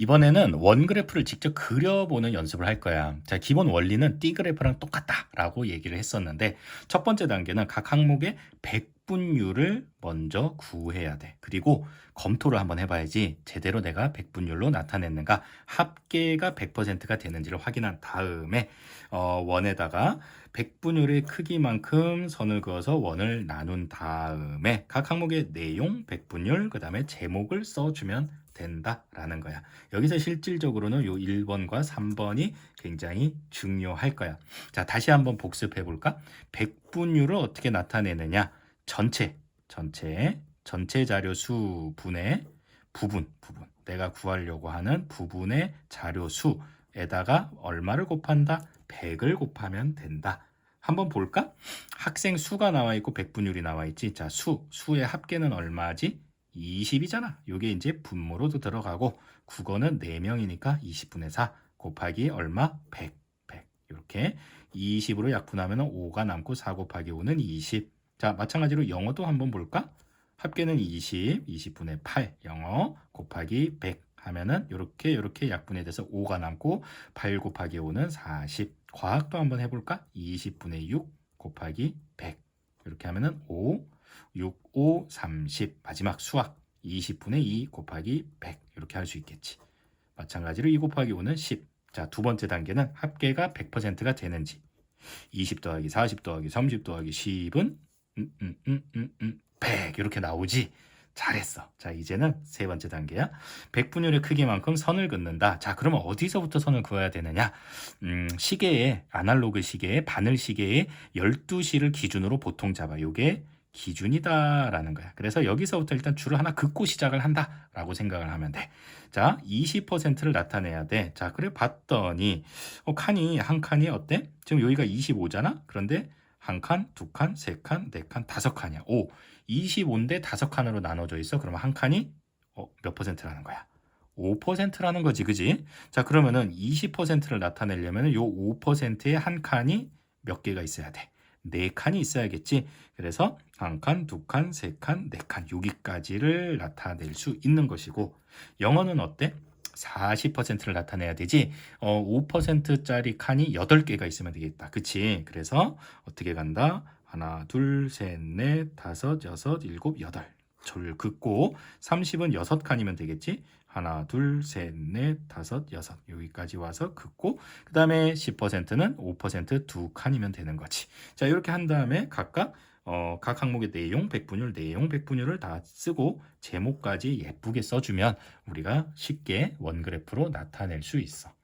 이번에는 원 그래프를 직접 그려보는 연습을 할 거야. 자, 기본 원리는 띠 그래프랑 똑같다라고 얘기를 했었는데 첫 번째 단계는 각 항목의 백분율을 먼저 구해야 돼. 그리고 검토를 한번 해봐야지 제대로 내가 백분율로 나타냈는가 합계가 100%가 되는지를 확인한 다음에 어, 원에다가 백분율의 크기만큼 선을 그어서 원을 나눈 다음에 각 항목의 내용, 백분율, 그 다음에 제목을 써주면 된다라는 거야. 여기서 실질적으로는 요 1번과 3번이 굉장히 중요할 거야. 자, 다시 한번 복습해 볼까? 백분율을 어떻게 나타내느냐? 전체, 전체, 전체 자료 수 분의 부분, 부분. 내가 구하려고 하는 부분의 자료 수에다가 얼마를 곱한다? 100을 곱하면 된다. 한번 볼까? 학생 수가 나와 있고 백분율이 나와 있지. 자, 수, 수의 합계는 얼마지? 20이잖아. 요게 이제 분모로도 들어가고 국어는 4명이니까 20분의 4 곱하기 얼마? 100. 100. 이렇게 20으로 약분하면 5가 남고 4 곱하기 5는 20. 자, 마찬가지로 영어도 한번 볼까? 합계는 20, 20분의 8 영어 곱하기 100 하면은 이렇게 이렇게 약분이 돼서 5가 남고 8 곱하기 5는 40. 과학도 한번 해볼까? 20분의 6 곱하기 100 이렇게 하면은 5 6, 5, 30 마지막 수학 20분의 2 곱하기 100 이렇게 할 수 있겠지. 마찬가지로 2 곱하기 5는 10. 자, 두 번째 단계는 합계가 100%가 되는지 20 더하기 40 더하기 30 더하기 10은 음, 음, 음, 음, 음, 100 이렇게 나오지. 잘했어. 자, 이제는 세 번째 단계야. 백분율의 크기만큼 선을 긋는다. 자, 그러면 어디서부터 선을 그어야 되느냐? 음, 시계에 아날로그 시계에 바늘 시계에 12시를 기준으로 보통 잡아. 요게 기준이다라는 거야. 그래서 여기서부터 일단 줄을 하나 긋고 시작을 한다라고 생각을 하면 돼. 자, 20%를 나타내야 돼. 자, 그래 봤더니 어, 칸이 한 칸이 어때? 지금 여기가 25잖아. 그런데 한 칸, 두 칸, 세 칸, 네 칸, 다섯 칸이야. 오, 25인데 다섯 칸으로 나눠져 있어. 그러면 한 칸이 어, 몇 퍼센트라는 거야? 5%라는 거지, 그지? 자, 그러면은 20%를 나타내려면 요 5%의 한 칸이 몇 개가 있어야 돼? 네 칸이 있어야겠지. 그래서 한 칸, 두 칸, 세 칸, 네 칸 여기까지를 나타낼 수 있는 것이고 영어는 어때? 40%를 나타내야 되지. 어, 5%짜리 칸이 8개가 있으면 되겠다. 그치? 그래서 어떻게 간다? 하나, 둘, 셋, 넷, 다섯, 여섯, 일곱, 여덟. 줄 긋고 30은 6칸이면 되겠지. 하나, 둘, 셋, 넷, 다섯, 여섯. 여기까지 와서 긋고 그 다음에 10%는 5%두 칸이면 되는 거지. 자, 이렇게 한 다음에 각각 어, 각 항목의 내용, 백분율, 내용, 백분율을 다 쓰고 제목까지 예쁘게 써주면 우리가 쉽게 원그래프로 나타낼 수 있어.